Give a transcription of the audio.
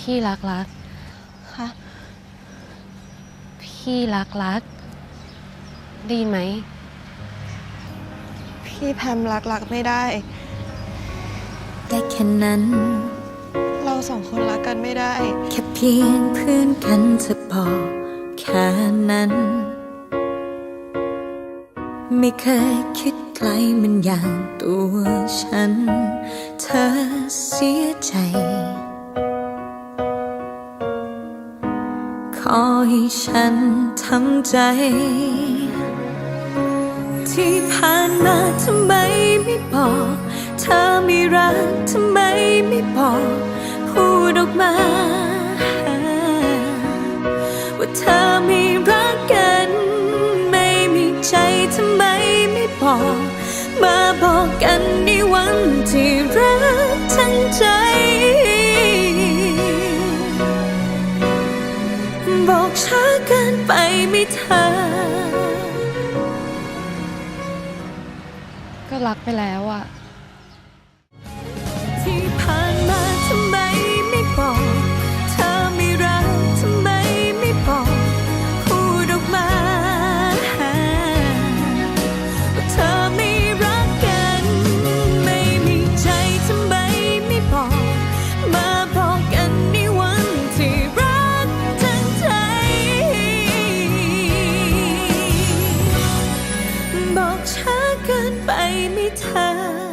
พี่รักรัก ค่ะ พี่รักรัก ไดยินไหม พี่แพมรักรักไม่ได้ ได้แค่นั้น เราสองคนรักกันไม่ได้ แค่เพียงเพื่อนกันเธอบอกแค่นั้น ไม่เคยคิดไกลมันอย่างตัวฉัน เธอเสียใจ ขอให้ฉันทำใจ ที่ผ่านมาทำไมไม่บอก เธอไม่รักทำไมไม่บอก พูดออกมา ว่าเธอไม่รักกัน ไม่มีใจทำไมไม่บอก มาบอกกันในวัน ช้าเกินไปไม่เธอ ก็รักไปแล้วอะ ช้าเกินไปไม่เธอ